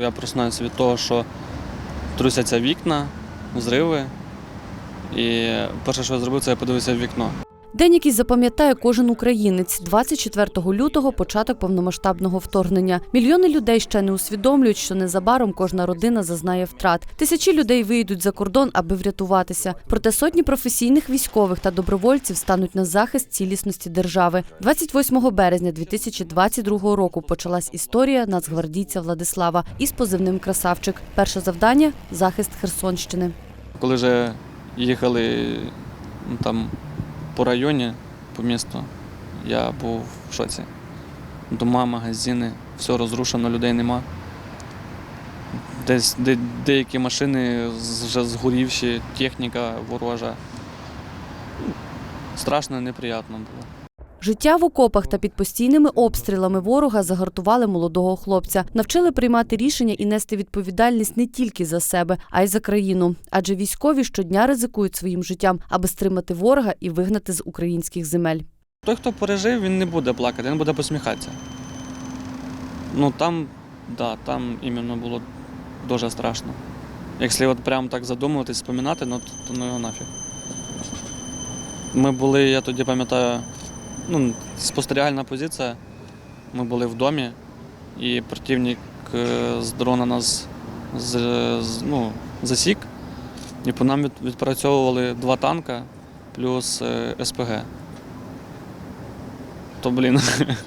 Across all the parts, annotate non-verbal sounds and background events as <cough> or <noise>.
Я просинаюся від того, що трусяться вікна, зриви. І перше, що я зробив, це я подивився в вікно. День, який запам'ятає кожен українець 24 лютого початок повномасштабного вторгнення. Мільйони людей ще не усвідомлюють, що незабаром кожна родина зазнає втрат. Тисячі людей виїдуть за кордон, аби врятуватися. Проте сотні професійних військових та добровольців стануть на захист цілісності держави. 28 березня 2022 року почалась історія нацгвардійця Владислава із позивним Красавчик. Перше завдання захист Херсонщини. Коли вже їхали ну, там по районі, по місту, я був в шоці. Дома, магазини, все розрушено, людей нема. Десь де, деякі машини вже згорівші, техніка ворожа. Страшно, неприємно було. Життя в окопах та під постійними обстрілами ворога загартували молодого хлопця, навчили приймати рішення і нести відповідальність не тільки за себе, а й за країну. Адже військові щодня ризикують своїм життям, аби стримати ворога і вигнати з українських земель. Той, хто пережив, він не буде плакати, він буде посміхатися. Ну там, да, там іменно було дуже страшно. Якщо от прямо так задумуватись, споминати, ну то, то ну його нафіг. Ми були, я тоді пам'ятаю, ну, спостерігальна позиція. Ми були в домі, і противник е, з дрона нас з, з- ну, засік, і по нам відпрацьовували два танка плюс е, СПГ то блін.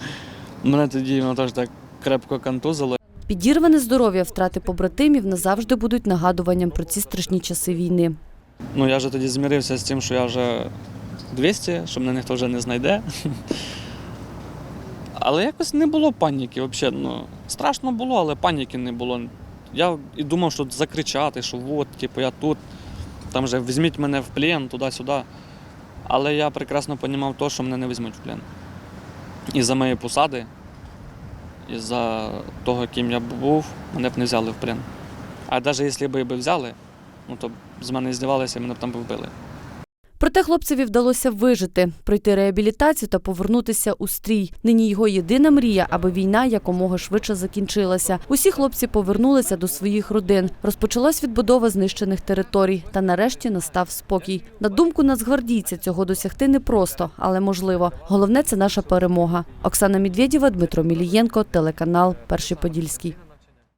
<laughs> Мене тоді воно теж так крепко контузило. Підірване здоров'я, втрати побратимів назавжди будуть нагадуванням про ці страшні часи війни. Ну я вже тоді змірився з тим, що я вже 200, що мене ніхто вже не знайде. Але якось не було паніки взагалі. Ну, страшно було, але паніки не було. Я і думав, що закричати, що от, типу, я тут, там же візьміть мене в плен, туди-сюди. Але я прекрасно розумів те, що мене не візьмуть в плен. Із-за моєї посади, із-за того, ким я був, мене б не взяли в плен. А навіть якщо б і взяли, ну то з мене здівалися, мене б там би вбили. Проте хлопцеві вдалося вижити, пройти реабілітацію та повернутися у стрій. Нині його єдина мрія, аби війна якомога швидше закінчилася. Усі хлопці повернулися до своїх родин. Розпочалась відбудова знищених територій, та нарешті настав спокій. На думку нацгвардійця, цього досягти непросто, але можливо. Головне це наша перемога. Оксана Медведєва, Дмитро Мілієнко, телеканал Перший Подільський.